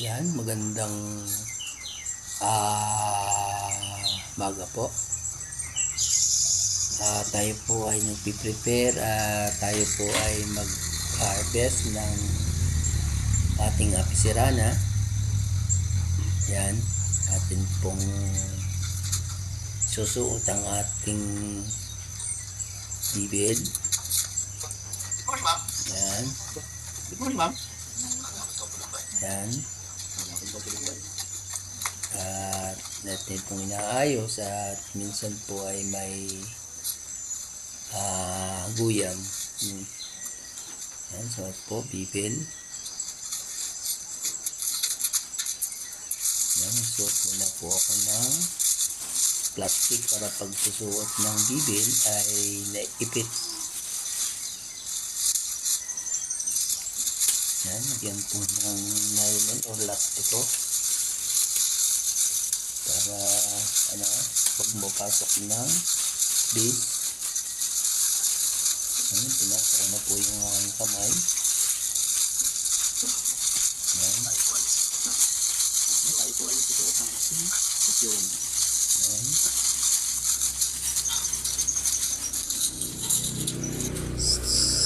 Yan, magandang ah maga po. Ah, tayo po ay nagpiprepare at tayo po ay mag-harvest ng ating apisirana. Yan, atin pong susuot ang ating bibig. Good morning, ma'am. Yan, Good morning, ma'am. yan. At natin pong inaayos at minsan po ay may ah guyam. Hmm. Yan, so po, bibel. Yan, suot muna po ako ng plastic para pag ng bibel ay naipit. Yan, lagyan po ng nylon o lastiko para ano, pag mapasok ng base ano, pinasa ko na po yung aking kamay. Yan, Tayo po ay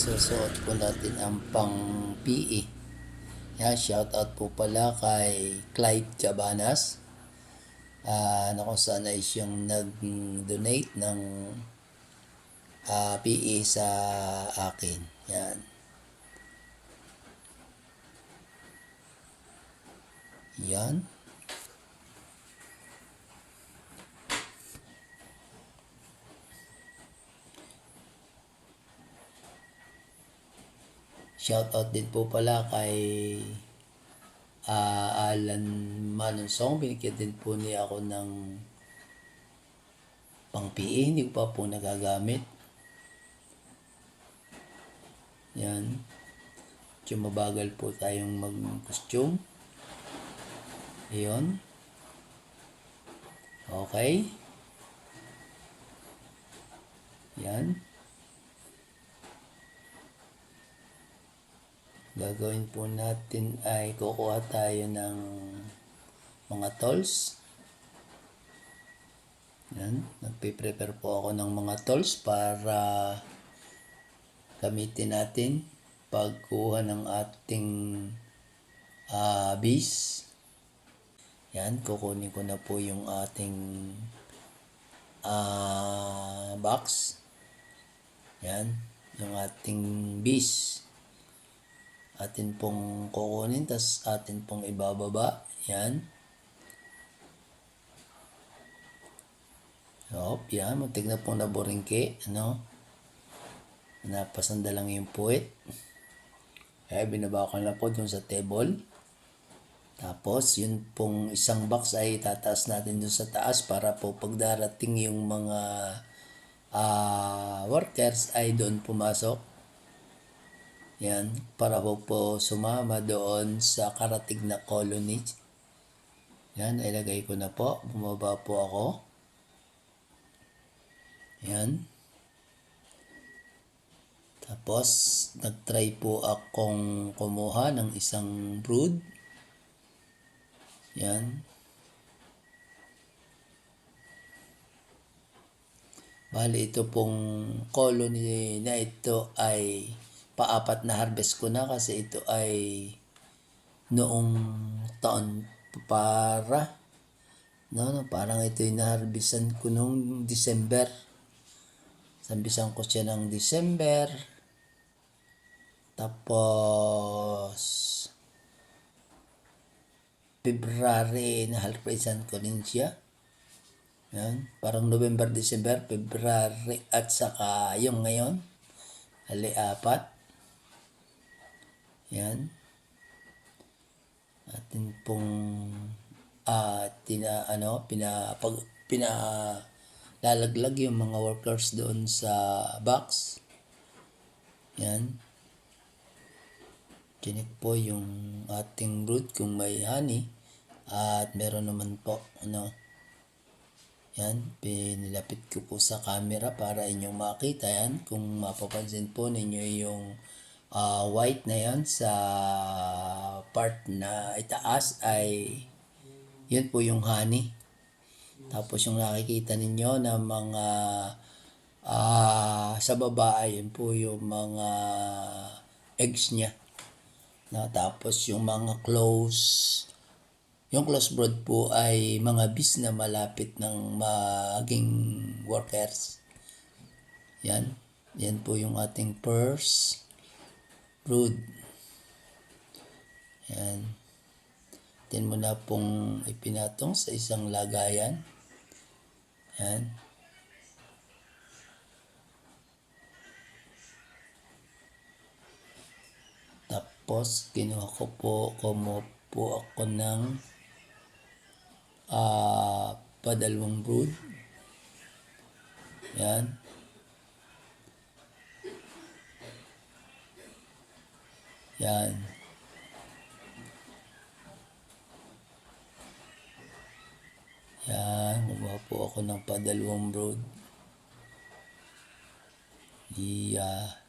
susuot po natin ang pang PE yan, shout out po pala kay Clyde Cabanas ah na kung saan ay siyang nag-donate ng ah, PE sa akin. Yan. Yan. Shout out din po pala kay ah, Alan Manonsong. Binigyan din po niya ako ng pang PE. Hindi ko pa po nagagamit. Yan. Medyo mabagal po tayong mag-costume. Ayun. Okay. Yan. Gagawin po natin ay kukuha tayo ng mga tools. Yan. Nagpe-prepare po ako ng mga tools para gamitin natin pagkuha ng ating ah bees. Yan, kukunin ko na po yung ating ah box. Yan, yung ating bees. Atin pong kukunin, tas atin pong ibababa. Yan. Hop, yan. Muntik na pong naboringke. Ano? Napasanda lang yung puwit. Kaya binaba ko na po dun sa table. Tapos, yun pong isang box ay tataas natin dun sa taas para po pagdarating yung mga ah, workers ay doon pumasok. Yan, para po po sumama doon sa karatig na colony. Yan, ilagay ko na po. Bumaba po ako. Yan. Tapos, nag-try po akong kumuha ng isang brood. Yan. Bali, ito pong colony na ito ay paapat na harvest ko na kasi ito ay noong taon para no, no parang ito yung naharbisan ko noong December. Sambisan ko siya ng December. Tapos February na harbisan ko rin siya. Yan, parang November, December, February at saka yung ngayon. Ali apat. Yan. Atin pong ah tina ano pina pag pina lalaglag yung mga workers doon sa box. Yan. Chinik po yung ating brood kung may honey at meron naman po ano yan, pinilapit ko po sa camera para inyong makita yan. Kung mapapansin po ninyo yung ah, white na yan sa part na itaas ay yun po yung honey. Tapos yung nakikita ninyo na mga ah sa baba ay yun po yung mga eggs niya. Na, tapos yung mga close yung close brood po ay mga bees na malapit ng maging workers. Yan. Yan po yung ating first brood. Yan. Tin mo na pong ipinatong sa isang lagayan. Yan. Tapos, kinuha ko po, kumuha po ako ng ah padalawang brood. Yan. Yan. Yan, gumawa po ako ng padalawang brood. Yeah.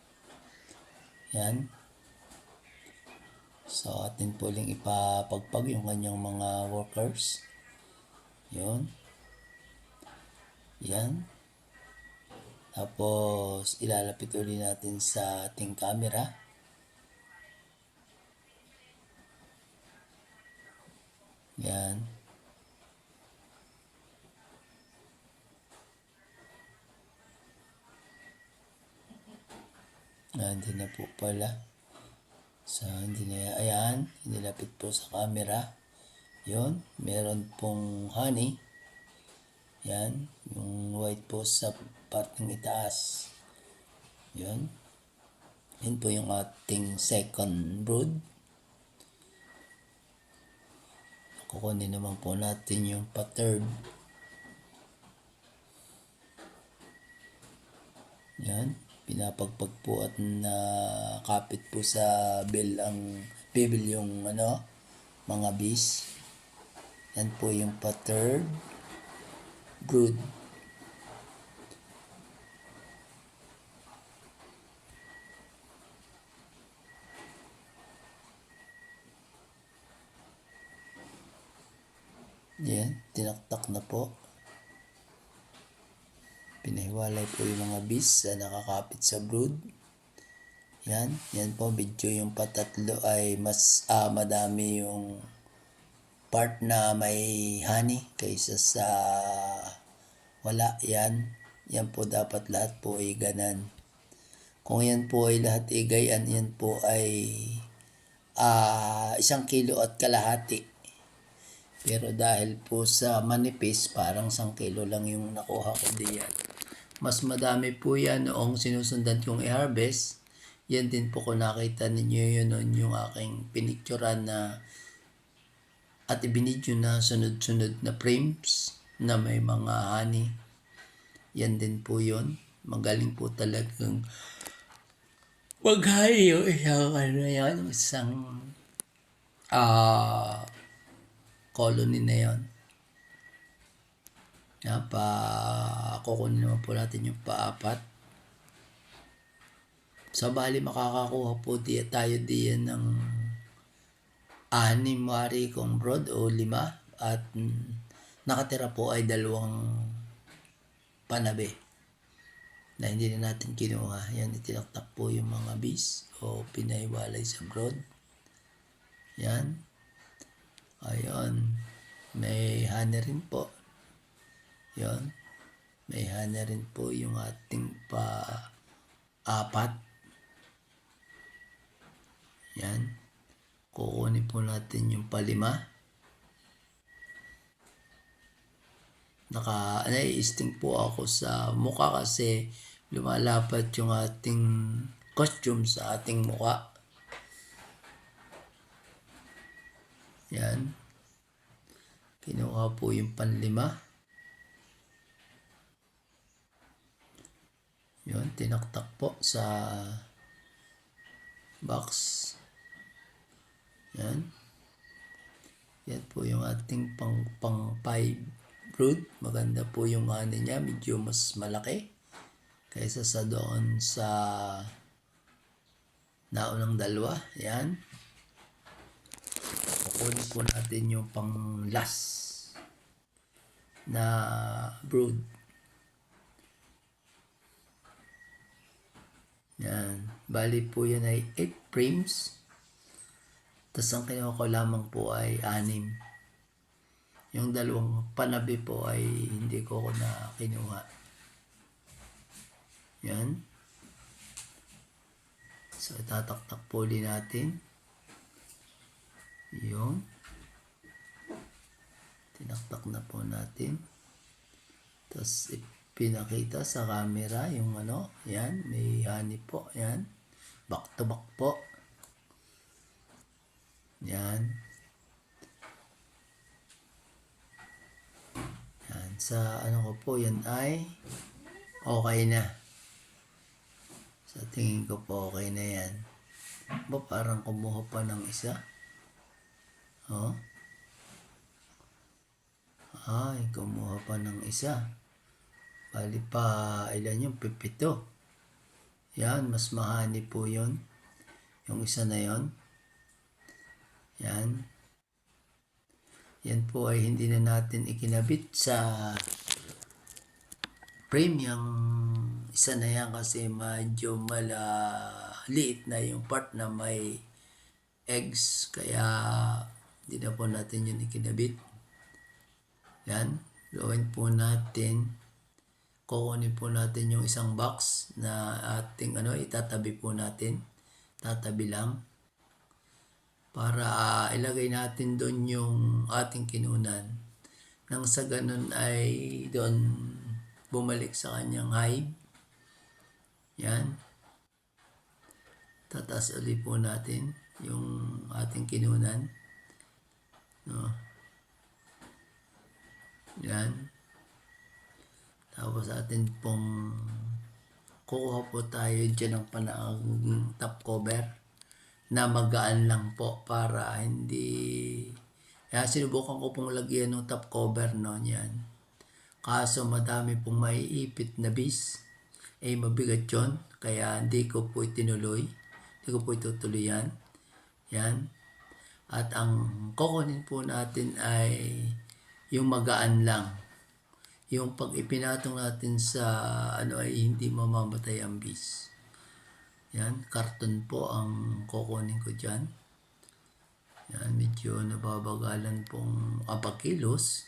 Yan. So, atin po lang ipapagpag yung kanyang mga workers. Yun. Yan. Tapos, ilalapit ulit natin sa ating camera. Yan. Ah, hindi na po pala. So, hindi na, ayan, inilapit po sa camera. Yon, meron pong honey. Yan, yung white po sa parteng itaas. Yon. Yan po yung ating second brood. Kukunin naman po natin yung pa-third. Yan, pinapagpag po at nakapit po sa bill ang bibil yung ano, mga bees. Yan po yung pa-third brood. Yan, tinaktak na po. Pinahiwalay po yung mga bees na nakakapit sa brood. Yan, yan po, video yung patatlo ay mas ah, madami yung part na may honey kaysa sa wala. Yan, yan po dapat lahat po ay ganan. Kung yan po ay lahat ay gayan, yan po ay ah, isang kilo at kalahati. Pero dahil po sa manipis, parang isang kilo lang yung nakuha ko diyan. Mas madami po yan noong sinusundan kong i-harvest. Yan din po kung nakita ninyo yun noon yung aking pinicturan na at ibinidyo na sunod-sunod na frames na may mga honey. Yan din po yun. Magaling po talagang maghari yung isang ano yan, isang ah colony na yon. Na pa kukunin naman po natin yung paapat. Sa bali makakakuha po di tayo diyan ng anim mari kong broad o lima at nakatira po ay dalawang panabe na hindi na natin kinuha. Yan, itinaktak po yung mga bees o pinaiwalay sa broad. Yan. Ayun. May honey rin po. Yun. May honey rin po yung ating pa apat. Yan. Kukunin po natin yung palima. Naka, nai-sting po ako sa mukha kasi lumalapat yung ating costume sa ating mukha. Yan. Kinuha po yung panlima. Yun, tinaktak po sa box. Yan. Yan po yung ating pang pang five brood. Maganda po yung ano niya, medyo mas malaki kaysa sa doon sa naunang dalawa. Yan. Kukunin po natin yung pang last na brood. Yan. Bali po yan ay 8 frames. Tapos ang kinuha ko lamang po ay 6. Yung dalawang panabi po ay hindi ko ko na kinuha. Yan. So, tataktak po ulit natin. Yun. Tinaktak na po natin. Tapos, pinakita sa camera yung ano. Yan. May honey po. Yan. Back to back po. Yan. Yan. Sa ano ko po, yan ay okay na. Sa tingin ko po okay na yan. Ba parang kumuha pa ng isa? Oh. Ay, kumuha pa ng isa. Bali pa, ilan yung pipito. Yan, mas mahani po yun. Yung isa na yon. Yan. Yan po ay hindi na natin ikinabit sa frame yung isa na yan kasi medyo malaliit na yung part na may eggs kaya hindi na po natin yun ikinabit. Yan. Gawin po natin kukunin po natin yung isang box na ating ano itatabi po natin. Tatabi lang. Para ah, ilagay natin doon yung ating kinunan. Nang sa ganun ay doon bumalik sa kanyang hive. Yan. Tataas ulit po natin yung ating kinunan no? Yan. Tapos atin pong kukuha po tayo dyan ng panaang top cover na magaan lang po para hindi kaya sinubukan ko pong lagyan ng top cover no yan. Kaso madami pong maiipit na bis. Eh mabigat yon kaya hindi ko po itinuloy. Hindi ko po itutuloy yan. Yan at ang kukunin po natin ay yung magaan lang yung pag ipinatong natin sa ano ay hindi mamamatay ang bis yan, karton po ang kukunin ko dyan. Yan, medyo nababagalan pong kapakilos.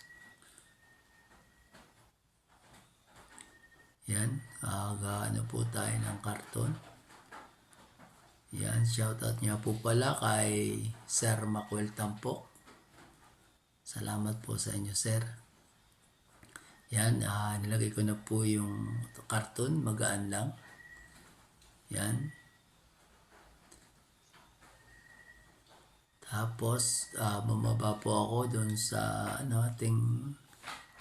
Yan, aga ano po tayo ng karton. Yan, shoutout niya po pala kay Sir Macuel Tampok. Salamat po sa inyo, Sir. Yan, ah, nilagay ko na po yung karton, magaan lang. Yan. Tapos, ah bumaba po ako doon sa ano, ating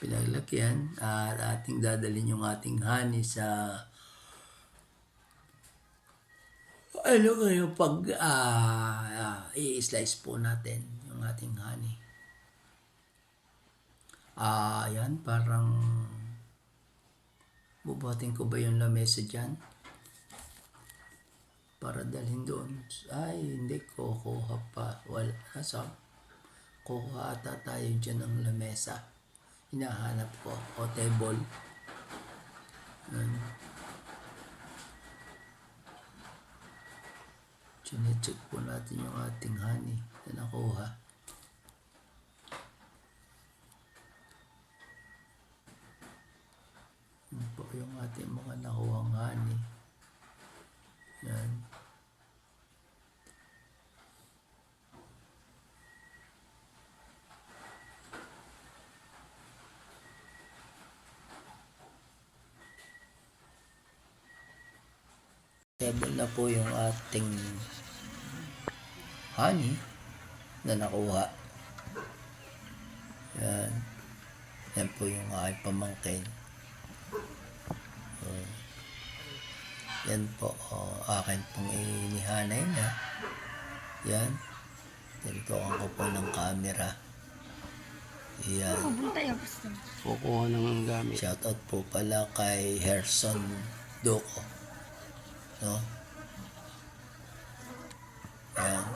pinaglagyan at ating dadalhin yung ating honey sa ano ngayon pag ah, i-slice po natin yung ating honey. Ah, yan, parang bubuhatin ko ba yung lamesa dyan? para dalhin doon. Ay, hindi ko kuha pa. Wala. Nasa, kuha ata tayo dyan ng lamesa. Hinahanap ko. O table. Yan. Chinecheck po natin yung ating honey na nakuha. Po yung ating mga nakuhang honey. Yan. Table na po yung ating honey na nakuha. Yan. Yan po yung aking pamangkin. So, yan po, oh, akin pong inihanay na. Yan. Tinitukan ko po ng camera. Yan. Kukuha ng gamit. Shoutout po pala kay Herson Doko. No? Yan.